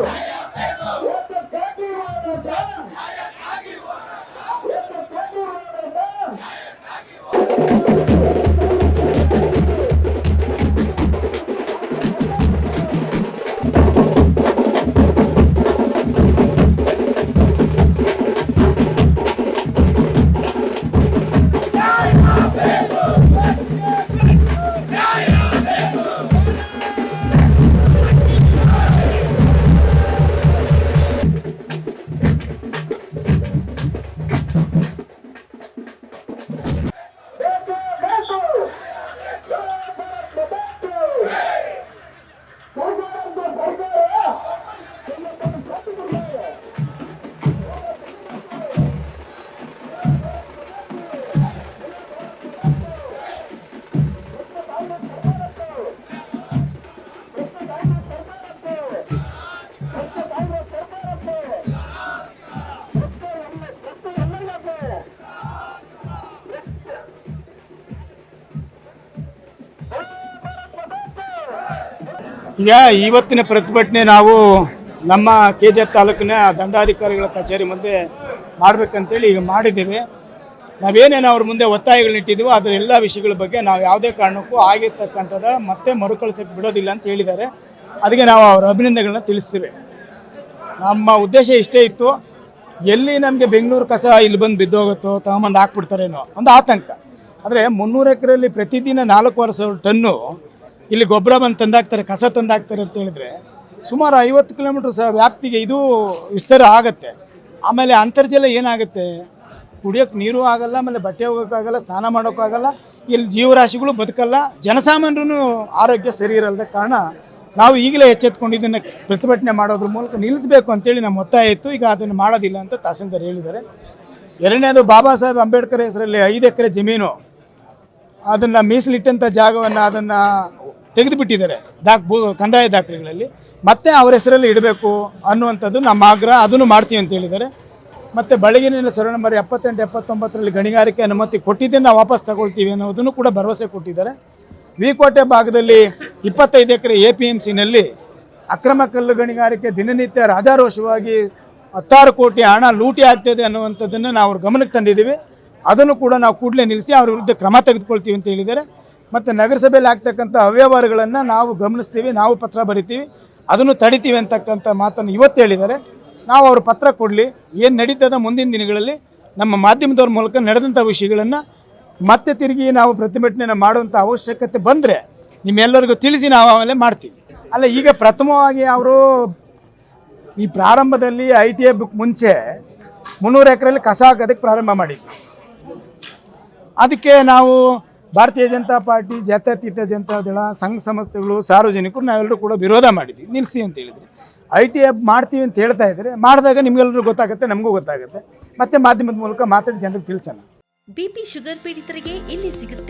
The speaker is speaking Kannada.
Woo! ಈಗ ಇವತ್ತಿನ ಪ್ರತಿಭಟನೆ ನಾವು ನಮ್ಮ ಕೆ ಜಿ ಎಫ್ ತಾಲೂಕಿನ ದಂಡಾಧಿಕಾರಿಗಳ ಕಚೇರಿ ಮುಂದೆ ಮಾಡಬೇಕಂತೇಳಿ ಈಗ ಮಾಡಿದ್ದೀವಿ. ನಾವೇನೇನು ಅವ್ರ ಮುಂದೆ ಒತ್ತಾಯಗಳನ್ನಿಟ್ಟಿದ್ದೀವೋ ಅದರ ಎಲ್ಲ ವಿಷಯಗಳ ಬಗ್ಗೆ ನಾವು ಯಾವುದೇ ಕಾರಣಕ್ಕೂ ಆಗಿರ್ತಕ್ಕಂಥದ ಮತ್ತೆ ಮರುಕಳಿಸಕ್ಕೆ ಬಿಡೋದಿಲ್ಲ ಅಂತ ಹೇಳಿದ್ದಾರೆ. ಅದಕ್ಕೆ ನಾವು ಅವರ ಅಭಿನಂದನೆಗಳನ್ನ ತಿಳಿಸ್ತೀವಿ. ನಮ್ಮ ಉದ್ದೇಶ ಇಷ್ಟೇ ಇತ್ತು. ಎಲ್ಲಿ ನಮಗೆ ಬೆಂಗಳೂರು ಕಸ ಇಲ್ಲಿ ಬಂದು ಬಿದ್ದೋಗುತ್ತೋ ತಗೊಂಬಂದು ಹಾಕ್ಬಿಡ್ತಾರೇನೋ ಒಂದು ಆತಂಕ. ಆದರೆ ಮುನ್ನೂರು ಎಕರೆಯಲ್ಲಿ ಪ್ರತಿದಿನ ನಾಲ್ಕೂವರೆ ಸಾವಿರ ಟನ್ನು ಇಲ್ಲಿ ಗೊಬ್ಬರ ಬಂದು ತಂದಾಕ್ತಾರೆ, ಕಸ ತಂದಾಕ್ತಾರೆ ಅಂತ ಹೇಳಿದ್ರೆ ಸುಮಾರು ಐವತ್ತು ಕಿಲೋಮೀಟ್ರ್ ವ್ಯಾಪ್ತಿಗೆ ಇದು ವಿಸ್ತಾರ ಆಗುತ್ತೆ. ಆಮೇಲೆ ಅಂತರ್ಜಲ ಏನಾಗುತ್ತೆ? ಕುಡಿಯೋಕ್ಕೆ ನೀರು ಆಗಲ್ಲ, ಆಮೇಲೆ ಬಟ್ಟೆ ಹೋಗೋಕ್ಕಾಗಲ್ಲ ಸ್ನಾನ ಮಾಡೋಕ್ಕಾಗಲ್ಲ, ಇಲ್ಲಿ ಜೀವರಾಶಿಗಳು ಬದುಕಲ್ಲ ಜನಸಾಮಾನ್ಯರು ಆರೋಗ್ಯ ಸರಿ ಇರಲ್ದ ಕಾರಣ ನಾವು ಈಗಲೇ ಎಚ್ಚೆತ್ಕೊಂಡು ಇದನ್ನು ಪ್ರತಿಭಟನೆ ಮಾಡೋದ್ರ ಮೂಲಕ ನಿಲ್ಲಿಸಬೇಕು ಅಂತೇಳಿ ನಮ್ಮ ಒತ್ತಾಯ ಇತ್ತು. ಈಗ ಅದನ್ನು ಮಾಡೋದಿಲ್ಲ ಅಂತ ತಹಸೀಲ್ದಾರ್ ಹೇಳಿದ್ದಾರೆ. ಎರಡನೇದು ಬಾಬಾ ಸಾಹೇಬ್ ಅಂಬೇಡ್ಕರ್ ಹೆಸರಲ್ಲಿ ಐದು ಎಕರೆ ಜಮೀನು. ಅದನ್ನು ಮೀಸಲಿಟ್ಟಂಥ ಜಾಗವನ್ನು ಅದನ್ನು ತೆಗೆದುಬಿಟ್ಟಿದ್ದಾರೆ ದಾಖ ಭೂ ಕಂದಾಯ ದಾಖಲೆಗಳಲ್ಲಿ. ಮತ್ತೆ ಅವರ ಹೆಸರಲ್ಲಿ ಇಡಬೇಕು ಅನ್ನುವಂಥದ್ದು ನಮ್ಮ ಆಗ್ರಹ. ಅದನ್ನು ಮಾಡ್ತೀವಿ ಅಂತ ಹೇಳಿದ್ದಾರೆ. ಮತ್ತು ಬೆಳಗಿನ ಸರ್ವೆ ನಂಬರ್ ಎಪ್ಪತ್ತೆಂಟು, ಎಪ್ಪತ್ತೊಂಬತ್ತರಲ್ಲಿ ಗಣಿಗಾರಿಕೆ ಅನುಮತಿ ಕೊಟ್ಟಿದ್ದನ್ನು ನಾವು ವಾಪಸ್ ತಗೊಳ್ತೀವಿ ಅನ್ನೋದನ್ನು ಕೂಡ ಭರವಸೆ ಕೊಟ್ಟಿದ್ದಾರೆ. ವಿಕೋಟೆ ಭಾಗದಲ್ಲಿ ಇಪ್ಪತ್ತೈದು ಎಕರೆ ಎ ಪಿ ಎಂ ಸಿನಲ್ಲಿ ಅಕ್ರಮ ಕಲ್ಲು ಗಣಿಗಾರಿಕೆ ದಿನನಿತ್ಯ ರಾಜಾರೋಷವಾಗಿ ಹತ್ತಾರು ಕೋಟಿ ಹಣ ಲೂಟಿ ಆಗ್ತದೆ ಅನ್ನುವಂಥದ್ದನ್ನು ನಾವು ಅವ್ರ ಗಮನಕ್ಕೆ ತಂದಿದ್ದೀವಿ. ಅದನ್ನು ಕೂಡ ನಾವು ಕೂಡಲೇ ನಿಲ್ಲಿಸಿ ಅವ್ರ ವಿರುದ್ಧ ಕ್ರಮ ತೆಗೆದುಕೊಳ್ತೀವಿ ಅಂತ ಹೇಳಿದ್ದಾರೆ. ಮತ್ತು ನಗರಸಭೆಯಲ್ಲಿ ಆಗ್ತಕ್ಕಂಥ ಅವ್ಯವಹಾರಗಳನ್ನು ನಾವು ಗಮನಿಸ್ತೀವಿ, ನಾವು ಪತ್ರ ಬರಿತೀವಿ, ಅದನ್ನು ತಡಿತೀವಿ ಅಂತಕ್ಕಂಥ ಮಾತನ್ನು ಇವತ್ತು ಹೇಳಿದ್ದಾರೆ. ನಾವು ಅವರು ಪತ್ರ ಕೊಡಲಿ, ಏನು ನಡೀತದ ಮುಂದಿನ ದಿನಗಳಲ್ಲಿ ನಮ್ಮ ಮಾಧ್ಯಮದವ್ರ ಮೂಲಕ ನಡೆದಂಥ ವಿಷಯಗಳನ್ನು ಮತ್ತೆ ತಿರುಗಿ ನಾವು ಪ್ರತಿಭಟನೆಯನ್ನು ಮಾಡುವಂಥ ಅವಶ್ಯಕತೆ ಬಂದರೆ ನಿಮ್ಮೆಲ್ಲರಿಗೂ ತಿಳಿಸಿ ನಾವು ಆಮೇಲೆ ಮಾಡ್ತೀವಿ. ಅಲ್ಲ, ಈಗ ಪ್ರಥಮವಾಗಿ ಅವರು ಈ ಪ್ರಾರಂಭದಲ್ಲಿ ಐ ಟಿ ಐ ಬುಕ್ ಮುಂಚೆ ಮುನ್ನೂರು ಎಕರೆಯಲ್ಲಿ ಕಸ ಹಾಕೋದಕ್ಕೆ ಪ್ರಾರಂಭ ಮಾಡಿದ್ವಿ ಅದಕ್ಕೆ ನಾವು ಭಾರತೀಯ ಜನತಾ ಪಾರ್ಟಿ, ಜಾತ್ಯತೀತ ಜನತಾ ದಳ, ಸಂಘ ಸಂಸ್ಥೆಗಳು, ಸಾರ್ವಜನಿಕರು ನಾವೆಲ್ಲರೂ ಕೂಡ ವಿರೋಧ ಮಾಡಿದ್ವಿ. ನಿಲ್ಲಿಸಿ ಅಂತ ಹೇಳಿದ್ರಿ. ಐ ಟಿ ಐ ಮಾಡ್ತೀವಿ ಅಂತ ಹೇಳ್ತಾ ಇದ್ದರೆ ಮಾಡಿದಾಗ ನಿಮಗೆಲ್ಲರೂ ಗೊತ್ತಾಗುತ್ತೆ, ನಮಗೂ ಗೊತ್ತಾಗುತ್ತೆ. ಮತ್ತೆ ಮಾಧ್ಯಮದ ಮೂಲಕ ಮಾತಾಡಿ ಜನರಿಗೆ ತಿಳಿಸೋಣ. ಬಿಪಿ ಶುಗರ್ ಪೀಡಿತರಿಗೆ ಇಲ್ಲಿ ಸಿಗುತ್ತೆ.